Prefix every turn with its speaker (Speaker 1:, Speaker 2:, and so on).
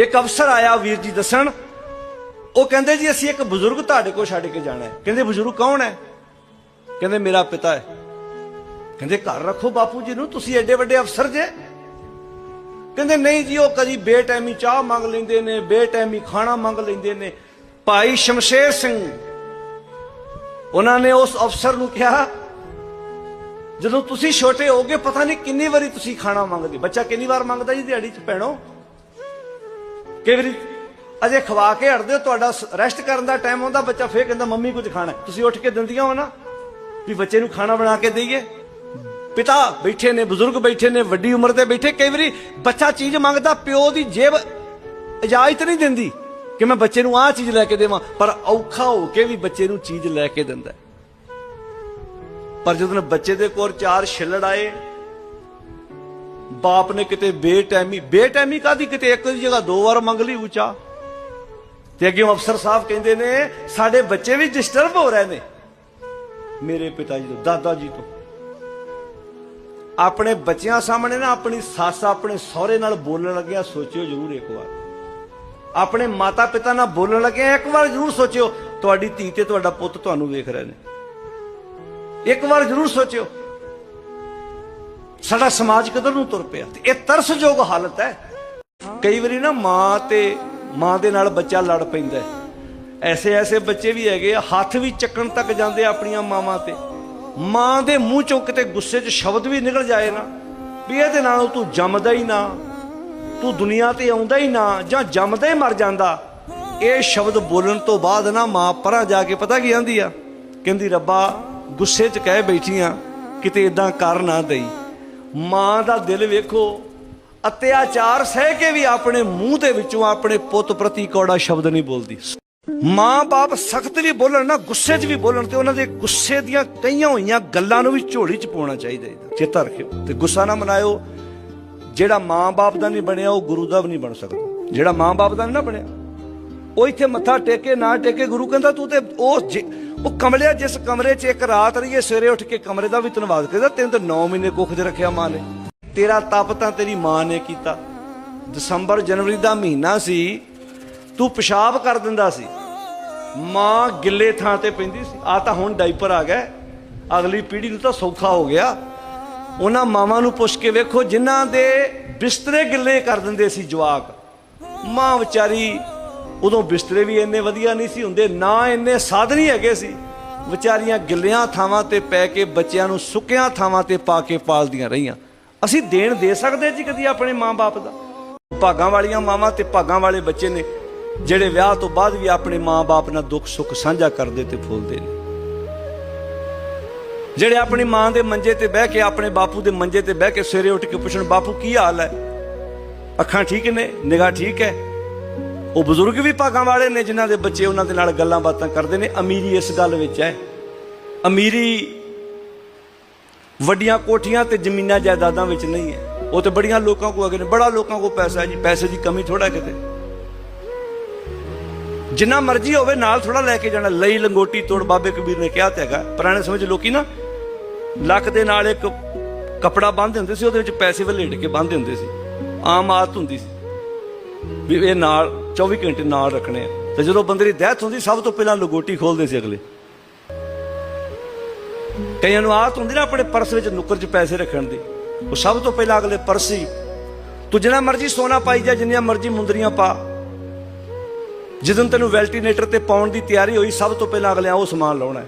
Speaker 1: ਇੱਕ ਅਫਸਰ ਆਇਆ ਵੀਰ ਜੀ ਦੱਸਣ, ਉਹ ਕਹਿੰਦੇ ਜੀ ਅਸੀਂ ਇੱਕ ਬਜ਼ੁਰਗ ਤੁਹਾਡੇ ਕੋਲ ਛੱਡ ਕੇ ਜਾਣਾ ਹੈ। ਕਹਿੰਦੇ ਬਜ਼ੁਰਗ ਕੌਣ ਹੈ? ਕਹਿੰਦੇ ਮੇਰਾ ਪਿਤਾ ਹੈ। ਕਹਿੰਦੇ ਘਰ ਰੱਖੋ ਬਾਪੂ ਜੀ ਨੂੰ, ਤੁਸੀਂ ਐਡੇ ਵੱਡੇ ਅਫਸਰ ਜੇ। ਕਹਿੰਦੇ ਨਹੀਂ ਜੀ, ਉਹ ਕਦੀ ਬੇਟੈਮੀ ਚਾਹ ਮੰਗ ਲੈਂਦੇ ਨੇ, ਬੇਟੈਮੀ ਖਾਣਾ ਮੰਗ ਲੈਂਦੇ ਨੇ। ਭਾਈ ਸ਼ਮਸ਼ੇਰ ਸਿੰਘ, ਉਹਨਾਂ ਨੇ ਉਸ ਅਫਸਰ ਨੂੰ ਕਿਹਾ, ਜਦੋਂ ਤੁਸੀਂ ਛੋਟੇ ਹੋਗੇ ਪਤਾ ਨਹੀਂ ਕਿੰਨੀ ਵਾਰੀ ਤੁਸੀਂ ਖਾਣਾ ਮੰਗਦੇ। ਬੱਚਾ ਕਿੰਨੀ ਵਾਰ ਮੰਗਦਾ ਜੀ ਦਿਹਾੜੀ 'ਚ, ਭੈਣੋ? ਕਈ ਵਾਰੀ ਅਜੇ ਖਵਾ ਕੇ ਹਟਦੇ ਹੋ, ਤੁਹਾਡਾ ਰੈਸਟ ਕਰਨ ਦਾ ਟਾਈਮ ਆਉਂਦਾ, ਬੱਚਾ ਫੇਰ ਕਹਿੰਦਾ, ਮੰਮੀ, ਕੁਝ ਖਾਣਾ ਤੁਸੀਂ ਉੱਠ ਕੇ ਦਿੰਦੀਆਂ ਹੋ ਨਾ ਵੀ ਬੱਚੇ ਨੂੰ ਖਾਣਾ ਬਣਾ ਕੇ ਦਈਏ। ਪਿਤਾ ਬੈਠੇ ਨੇ, ਬਜ਼ੁਰਗ ਬੈਠੇ ਨੇ, ਵੱਡੀ ਉਮਰ ਦੇ ਬੈਠੇ, ਕਈ ਵਾਰੀ ਬੱਚਾ ਚੀਜ਼ ਮੰਗਦਾ, ਪਿਓ ਦੀ ਜੇਬ ਇਜਾਜ਼ਤ ਨਹੀਂ ਦਿੰਦੀ ਕਿ ਮੈਂ ਬੱਚੇ ਨੂੰ ਆਹ ਚੀਜ਼ ਲੈ ਕੇ ਦੇਵਾਂ, ਪਰ ਔਖਾ ਹੋ ਕੇ ਵੀ ਬੱਚੇ ਨੂੰ ਚੀਜ਼ ਲੈ ਕੇ ਦਿੰਦਾ ਪਰ ਜਦੋਂ ਬੱਚੇ ਦੇ ਕੋਲ ਚਾਰ ਛਿੱਲੜ ਆਏ ਬਾਪ ਨੇ ਕਿਤੇ ਬੇਟੈਮੀ ਬੇਟੈਮੀ ਕਾਦੀ ਕਿਤੇ? ਇੱਕ ਦੀ ਜਗ੍ਹਾ ਦੋ ਵਾਰ ਮੰਗ ਲਈ ਉੱਚਾ। ਤੇ ਅੱਗੇ ਅਫਸਰ ਸਾਹਿਬ ਕਹਿੰਦੇ ਨੇ, ਸਾਡੇ ਬੱਚੇ ਵੀ ਡਿਸਟਰਬ ਹੋ ਰਹੇ ਨੇ। ਮੇਰੇ ਪਿਤਾ ਜੀ ਤੋਂ, ਦਾਦਾ ਜੀ ਤੋਂ। ਆਪਣੇ ਬੱਚਿਆਂ ਸਾਹਮਣੇ ਨਾ ਆਪਣੀ ਸੱਸ ਆਪਣੇ ਸਹੁਰੇ ਨਾਲ ਬੋਲਣ ਲੱਗਿਆ, ਸੋਚਿਓ ਜ਼ਰੂਰ ਇੱਕ ਵਾਰ। ਆਪਣੇ ਮਾਤਾ ਪਿਤਾ ਨਾਲ ਬੋਲਣ ਲੱਗਿਆ, ਇੱਕ ਵਾਰ ਜ਼ਰੂਰ ਸੋਚਿਓ, ਤੁਹਾਡੀ ਧੀ ਤੇ ਤੁਹਾਡਾ ਪੁੱਤ ਤੁਹਾਨੂੰ ਵੇਖ ਰਹੇ ਨੇ। ਇੱਕ ਵਾਰ ਜ਼ਰੂਰ ਸੋਚਿਓ। ਸਾਡਾ ਸਮਾਜ ਕਿੱਧਰ ਨੂੰ ਤੁਰ ਪਿਆ? ਤੇ ਇਹ ਤਰਸਯੋਗ ਹਾਲਤ ਹੈ। ਕਈ ਵਾਰੀ ਨਾ ਮਾਂ ਤੇ ਮਾਂ ਦੇ ਨਾਲ ਬੱਚਾ ਲੜ ਪੈਂਦਾ ਐਸੇ ਐਸੇ ਬੱਚੇ ਵੀ ਹੈਗੇ ਆ, ਹੱਥ ਵੀ ਚੱਕਣ ਤੱਕ ਜਾਂਦੇ ਆ ਆਪਣੀਆਂ ਮਾਵਾਂ ਤੇ। ਮਾਂ ਦੇ ਮੂੰਹ ਚੋਂ ਕਿਤੇ ਗੁੱਸੇ 'ਚ ਸ਼ਬਦ ਵੀ ਨਿਕਲ ਜਾਏ ਨਾ, ਵੀ ਇਹਦੇ ਨਾਲ ਤੂੰ ਜੰਮਦਾ ਹੀ ਨਾ, ਤੂੰ ਦੁਨੀਆ ਤੇ ਆਉਂਦਾ ਹੀ ਨਾ, ਜਾਂ ਜੰਮਦਾ ਹੀ ਮਰ ਜਾਂਦਾ। ਇਹ ਸ਼ਬਦ ਬੋਲਣ ਤੋਂ ਬਾਅਦ ਨਾ ਮਾਂ ਪਰਾਂ ਜਾ ਕੇ ਪਤਾ ਕੀ ਆਂਦੀ ਆ? ਕਹਿੰਦੀ, ਰੱਬਾ, ਗੁੱਸੇ 'ਚ ਕਹਿ ਬੈਠੀ ਬੈਠੀਆਂ ਕਿਤੇ ਇਦਾਂ ਕਰ ਨਾ ਦੇਈ। ਮਾਂ ਦਾ ਦਿਲ ਵੇਖੋ, ਅਤਿਆਚਾਰ ਸਹਿ ਕੇ ਵੀ ਆਪਣੇ ਮੂੰਹ ਦੇ ਵਿੱਚੋਂ ਆਪਣੇ ਪੁੱਤ ਪ੍ਰਤੀ ਕੌੜਾ ਸ਼ਬਦ ਨਹੀਂ ਬੋਲਦੀ। ਮਾਂ ਬਾਪ ਸਖਤ ਵੀ ਬੋਲਣ ਨਾ, ਗੁੱਸੇ 'ਚ ਵੀ ਬੋਲਣ ਤੇ ਉਹਨਾਂ ਦੇ ਗੁੱਸੇ ਦੀਆਂ ਕਈਆਂ ਹੋਈਆਂ ਗੱਲਾਂ ਨੂੰ ਵੀ ਝੋਲੀ 'ਚ ਪਾਉਣਾ ਚਾਹੀਦਾ ਹੈ ਚੇਤਾ ਰੱਖਿਓ ਤੇ ਗੁੱਸਾ ਨਾ ਮਨਾਇਓ। ਜਿਹੜਾ ਮਾਂ-ਬਾਪ ਦਾ ਨਹੀਂ ਬਣਿਆ, ਉਹ ਗੁਰੂ ਦਾ ਵੀ ਨਹੀਂ ਬਣ ਸਕਦਾ। ਜਿਹੜਾ ਮਾਂ-ਬਾਪ ਦਾ ਨਹੀਂ ਨਾ ਬਣਿਆ ਉਹ ਇੱਥੇ ਮੱਥਾ ਟੇਕੇ, ਨਾ ਟੇਕੇ, ਗੁਰੂ ਕਹਿੰਦਾ ਤੂੰ ਤੇ ਉਹ ਜਿ- ਉਹ ਕਮਲਿਆ ਜਿਸ ਕਮਰੇ 'ਚ ਇੱਕ ਰਾਤ ਰਹੀਏ ਸਵੇਰੇ ਉੱਠ ਕੇ ਕਮਰੇ ਦਾ ਵੀ ਧੰਨਵਾਦ ਕਰਦਾ, ਤੈਨੂੰ ਤਾਂ 9 ਮਹੀਨੇ ਕੁੱਖ 'ਚ ਰੱਖਿਆ ਮਾਂ ਨੇ। ਤੇਰਾ ਤਪ ਤਾਂ ਤੇਰੀ ਮਾਂ ਨੇ ਕੀਤਾ। ਦਸੰਬਰ ਜਨਵਰੀ ਦਾ ਮਹੀਨਾ ਸੀ, ਤੂੰ ਪਿਸ਼ਾਬ ਕਰ ਦਿੰਦਾ ਸੀ। ਮਾਂ ਗਿੱਲੇ ਥਾਂ ਤੇ ਪੈਂਦੀ ਸੀ। ਆ ਤਾਂ ਹੁਣ ਡਾਈਪਰ ਆ ਗਿਆ। ਅਗਲੀ ਪੀੜ੍ਹੀ ਨੂੰ ਤਾਂ ਸੌਖਾ ਹੋ ਗਿਆ। ਉਹਨਾਂ ਮਾਵਾਂ ਨੂੰ ਪੁੱਛ ਕੇ ਵੇਖੋ, ਜਿਨ੍ਹਾਂ ਦੇ ਬਿਸਤਰੇ ਗਿੱਲੇ ਕਰ ਦਿੰਦੇ ਸੀ ਜਵਾਕ। ਮਾਂ ਵਿਚਾਰੀ ਉਦੋਂ ਬਿਸਤਰੇ ਵੀ ਇੰਨੇ ਵਧੀਆ ਨਹੀਂ ਸੀ ਹੁੰਦੇ, ਨਾ ਇੰਨੇ ਸਾਧਨ ਹੀ ਹੈਗੇ ਸੀ। ਵਿਚਾਰੀਆਂ ਗਿੱਲਿਆਂ ਥਾਵਾਂ ਤੇ ਪੈ ਕੇ, ਬੱਚਿਆਂ ਨੂੰ ਸੁੱਕਿਆਂ ਥਾਵਾਂ ਤੇ ਪਾ ਕੇ ਪਾਲਦੀਆਂ ਰਹੀਆਂ। ਅਸੀਂ ਦੇਣ ਦੇ ਸਕਦੇ ਜੀ ਕਦੀ ਆਪਣੇ ਮਾਂ-ਬਾਪ ਦਾ? ਭਾਗਾਂ ਵਾਲੀਆਂ ਮਾਵਾਂ ਤੇ ਭਾਗਾਂ ਵਾਲੇ ਬੱਚੇ ਨੇ, ਜਿਹੜੇ ਵਿਆਹ ਤੋਂ ਬਾਅਦ ਵੀ ਆਪਣੇ ਮਾਂ-ਬਾਪ ਨਾਲ ਦੁੱਖ ਸੁੱਖ ਸਾਂਝਾ ਕਰਦੇ ਤੇ ਫੁੱਲਦੇ ਨੇ। ਜਿਹੜੇ ਆਪਣੀ ਮਾਂ ਦੇ ਮੰਜੇ ਤੇ ਬਹਿ ਕੇ, ਆਪਣੇ ਬਾਪੂ ਦੇ ਮੰਜੇ ਤੇ ਬਹਿ ਕੇ ਸਵੇਰੇ ਉੱਠ ਕੇ ਪੁੱਛਣ, ਬਾਪੂ, ਕੀ ਹਾਲ ਹੈ? ਅੱਖਾਂ ਠੀਕ ਨੇ, ਨਿਗਾਹ ਠੀਕ ਹੈ। ਉਹ ਬਜ਼ੁਰਗ ਵੀ ਭਾਗਾਂ ਵਾਲੇ ਨੇ ਜਿਨ੍ਹਾਂ ਦੇ ਬੱਚੇ ਉਹਨਾਂ ਦੇ ਨਾਲ ਗੱਲਾਂ ਬਾਤਾਂ ਕਰਦੇ ਨੇ। ਅਮੀਰੀ ਇਸ ਗੱਲ ਵਿੱਚ ਹੈ। ਅਮੀਰੀ ਵੱਡੀਆਂ ਕੋਠੀਆਂ ਤੇ ਜ਼ਮੀਨਾਂ ਜਾਇਦਾਦਾਂ ਵਿੱਚ ਨਹੀਂ ਹੈ। ਉਹ ਤੇ ਬੜੀਆਂ ਲੋਕਾਂ ਕੋਲ ਹੈਗੇ ਨੇ। ਬੜਾ ਲੋਕਾਂ ਕੋਲ ਪੈਸਾ ਹੈ ਜੀ। ਪੈਸੇ ਦੀ ਕਮੀ ਥੋੜਾ ਕਿਤੇ ਜਿੰਨਾ ਮਰਜ਼ੀ ਹੋਵੇ, ਨਾਲ ਥੋੜਾ ਲੈ ਕੇ ਜਾਣਾ। ਲਈ ਲੰਗੋਟੀ ਤੋੜ ਬਾਬੇ ਕਬੀਰ ਨੇ ਕਿਹਾ ਤੇ ਹੈਗਾ। ਪੁਰਾਣੇ ਸਮੇਂ 'ਚ ਲੋਕੀ ਨਾ ਲੱਕ ਦੇ ਨਾਲ ਇੱਕ ਕਪੜਾ ਬੰਨ੍ਹਦੇ ਹੁੰਦੇ ਸੀ। ਉਹਦੇ ਵਿੱਚ ਪੈਸੇ ਵਲੇਟ ਕੇ ਬੰਨ੍ਹਦੇ ਹੁੰਦੇ ਸੀ। ਆਮ ਆਦਤ ਹੁੰਦੀ ਸੀ। ਵੀ ਇਹ ਨਾਲ 24 ਘੰਟੇ ਨਾਲ ਰੱਖਣੇ ਆ। ਤੇ ਜਦੋਂ ਬੰਦੇ ਦੀ ਡੈਥ ਹੁੰਦੀ, ਸਭ ਤੋਂ ਪਹਿਲਾਂ ਲੰਗੋਟੀ ਖੋਲਦੇ ਸੀ ਅਗਲੇ। ਕਈਆਂ ਨੂੰ ਆਦਤ ਹੁੰਦੀ ਨਾ ਆਪਣੇ ਪਰਸ ਵਿੱਚ ਨੁੱਕਰ 'ਚ ਪੈਸੇ ਰੱਖਣ ਦੀ। ਉਹ ਸਭ ਤੋਂ ਪਹਿਲਾਂ ਅਗਲੇ ਪਰਸ ਹੀ। ਤੂੰ ਜਿੰਨਾ ਮਰਜ਼ੀ ਸੋਨਾ ਪਾਈ ਜਾ, ਜਿੰਨੀਆਂ ਮਰਜ਼ੀ ਮੁੰਦਰੀਆਂ ਪਾ। ਜਦੋਂ ਤੈਨੂੰ ਵੈਲਟੀਨੇਟਰ ਤੇ ਪਾਉਣ ਦੀ ਤਿਆਰੀ ਹੋਈ, ਸਭ ਤੋਂ ਪਹਿਲਾਂ ਅਗਲਿਆਂ ਉਹ ਸਮਾਨ ਲਾਉਣਾ ਹੈ।